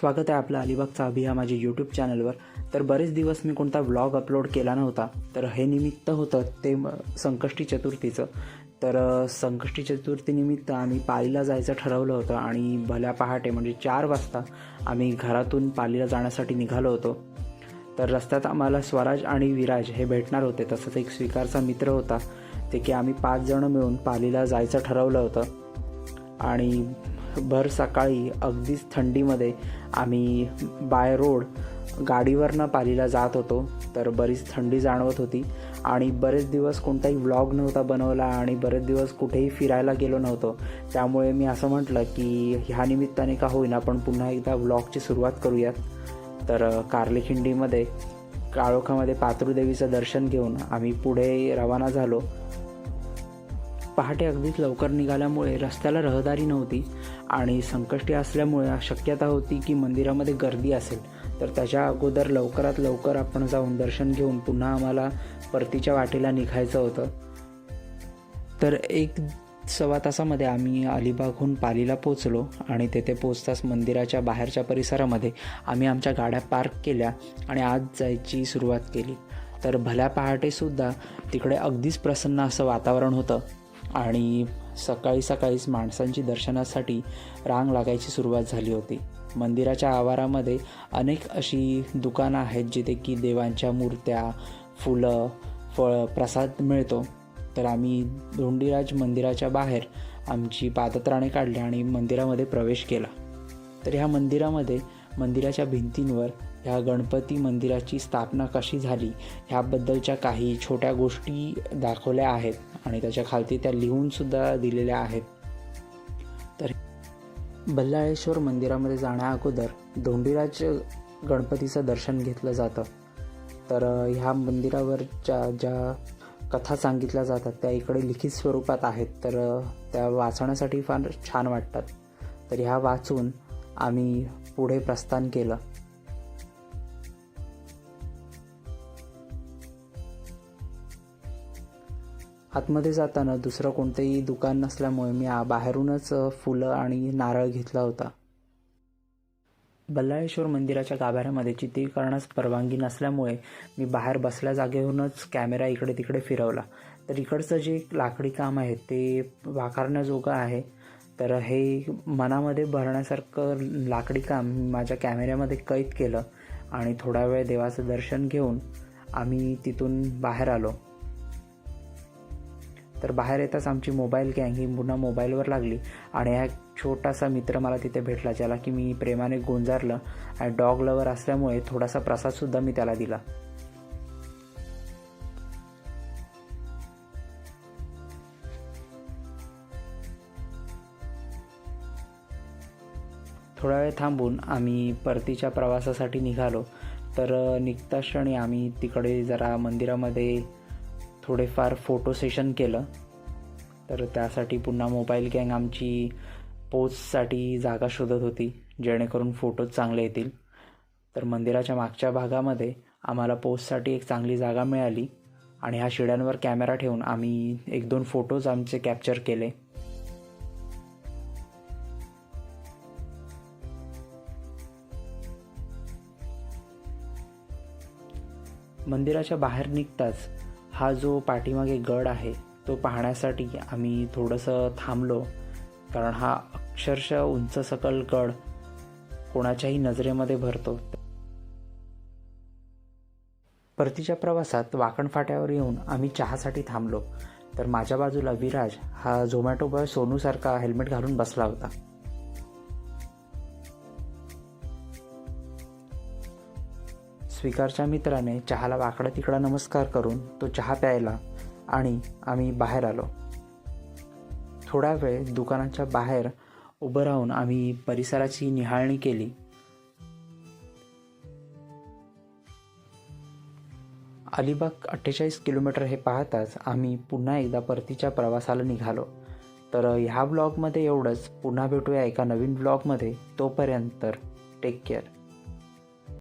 स्वागत आहे आपलं अलिबागचा अभि हा माझ्या यूट्यूब चॅनलवर तर बरेच दिवस मी कोणता व्लॉग अपलोड केला नव्हता. तर हे निमित्त होतं ते संकष्टी चतुर्थीचं. तर संकष्टी चतुर्थीनिमित्त आम्ही पालीला जायचं ठरवलं होतं आणि भल्या पहाटे म्हणजे चार वाजता आम्ही घरातून पालीला जाण्यासाठी निघालो होतो. तर रस्त्यात आम्हाला स्वराज आणि विराज हे भेटणार होते. तसंच एक स्वीकारचा मित्र होता. ते की आम्ही पाच जणं मिळून पालीला जायचं ठरवलं होतं. आणि भर सकाळी अगदीच थंडीमध्ये आम्ही बाय रोड गाडीवरनं पालीला जात होतो. तर बरीच थंडी जाणवत होती आणि बरेच दिवस कोणताही व्लॉग नव्हता बनवला आणि बरेच दिवस कुठेही फिरायला गेलो नव्हतो. त्यामुळे मी असं म्हटलं की ह्या निमित्ताने का होईना आपण पुन्हा एकदा व्लॉगची सुरुवात करूयात. तर अ, कार्लेखिंडीमध्ये काळोखामध्ये पातृदेवीचं दर्शन घेऊन आम्ही पुढे रवाना झालो. पहाटे अगदीच लवकर निघाल्यामुळे रस्त्याला रहदारी नव्हती आणि संकष्टी असल्यामुळे शक्यता होती की मंदिरामध्ये गर्दी असेल. तर त्याच्या अगोदर लवकरात लवकर आपण जाऊन दर्शन घेऊन पुन्हा आम्हाला परतीच्या वाटेला निघायचं होतं. तर एक सव्वा तासामध्ये आम्ही अलिबागहून पालीला पोचलो आणि तेथे पोचताच मंदिराच्या बाहेरच्या परिसरामध्ये आम्ही आमच्या गाड्या पार्क केल्या आणि आज जायची सुरुवात केली. तर भल्या पहाटेसुद्धा तिकडे अगदीच प्रसन्न असं वातावरण होतं. आणि सकाळी सकाळीच माणसांची दर्शनासाठी रांग लागायची सुरुवात झाली होती. मंदिराच्या आवारामध्ये अनेक अशी दुकानं आहेत जिथे की देवांच्या मूर्त्या फुलं फळ प्रसाद मिळतो. तर आम्ही धोंडीराज मंदिराच्या बाहेर आमची पादत्राणे काढली आणि मंदिरामध्ये प्रवेश केला. तर ह्या मंदिरामध्ये मंदिराच्या भिंतींवर ह्या गणपती मंदिराची स्थापना कशी झाली ह्याबद्दलच्या काही छोट्या गोष्टी दाखवल्या आहेत आणि त्याच्या खालती त्या लिहूनसुद्धा दिलेल्या आहेत. तर बल्लाळेश्वर मंदिरामध्ये जाण्या अगोदर धोंडीराज गणपतीचं दर्शन घेतलं जातं. तर ह्या मंदिरावरच्या ज्या कथा सांगितल्या जातात त्या इकडे लिखित स्वरूपात आहेत. तर त्या वाचण्यासाठी फार छान वाटतात. तर ह्या वाचून आम्ही पुढे प्रस्थान केलं. आतमध्ये जाताना दुसरं कोणतंही दुकान नसल्यामुळे मी बाहेरूनच फुलं आणि नारळ घेतला होता. बल्लाळेश्वर मंदिराच्या गाभाऱ्यामध्ये चित्रीकरणास परवानगी नसल्यामुळे मी बाहेर बसल्या जागेवरूनच कॅमेरा इकडे तिकडे फिरवला. तर इकडचं जे लाकडी काम आहे ते वाकारण्याजोगं आहे. तर हे मनामध्ये भरण्यासारखं लाकडी काम माझ्या कॅमेऱ्यामध्ये कैद केलं आणि थोडा वेळ देवाचं दर्शन घेऊन आम्ही तिथून बाहेर आलो. तर बाहेर येताच आमची मोबाईल गँग ही पुन्हा मोबाईलवर लागली आणि हा एक छोटासा मित्र मला तिथे भेटला ज्याला की मी प्रेमाने गोंजारलं आणि डॉग लवर असल्यामुळे थोडासा प्रसादसुद्धा मी त्याला दिला. थोडा वेळ थांबून आम्ही परतीच्या प्रवासासाठी निघालो. तर निघता क्षणी आम्ही तिकडे जरा मंदिरामध्ये थोडेफार फोटो सेशन केलं. तर त्यासाठी पुन्हा मोबाईल गँग आमची पोचसाठी जागा शोधत होती जेणेकरून फोटोज चांगले येतील. तर मंदिराच्या मागच्या भागामध्ये आम्हाला पोचसाठी एक चांगली जागा मिळाली आणि ह्या शिड्यांवर कॅमेरा ठेवून आम्ही एक दोन फोटोज आमचे कॅप्चर केले. मंदिराच्या बाहेर निघताच हा जो पाठीमागे गड आहे तो पाहण्यासाठी आम्ही थोडंसं थांबलो. कारण हा अक्षरशः उंच सकल गड कोणाच्याही नजरेमध्ये भरतो. परतीच्या प्रवासात वाकण फाट्यावर येऊन आम्ही चहासाठी थांबलो. तर माझ्या बाजूला विराज हा झोमॅटो बॉय सोनूसारखा हेल्मेट घालून बसला होता. स्वीकारच्या मित्राने चहाला वाकडा तिकडा नमस्कार करून तो चहा प्यायला आणि आम्ही बाहेर आलो. थोडा वेळ दुकानाच्या बाहेर उभं राहून आम्ही परिसराची निहाळणी केली. अलिबाग अठ्ठेचाळीस किलोमीटर हे पाहताच आम्ही पुन्हा एकदा परतीच्या प्रवासाला निघालो. तर ह्या ब्लॉगमध्ये एवढंच. पुन्हा भेटूया एका नवीन ब्लॉगमध्ये. तोपर्यंत टेक केअर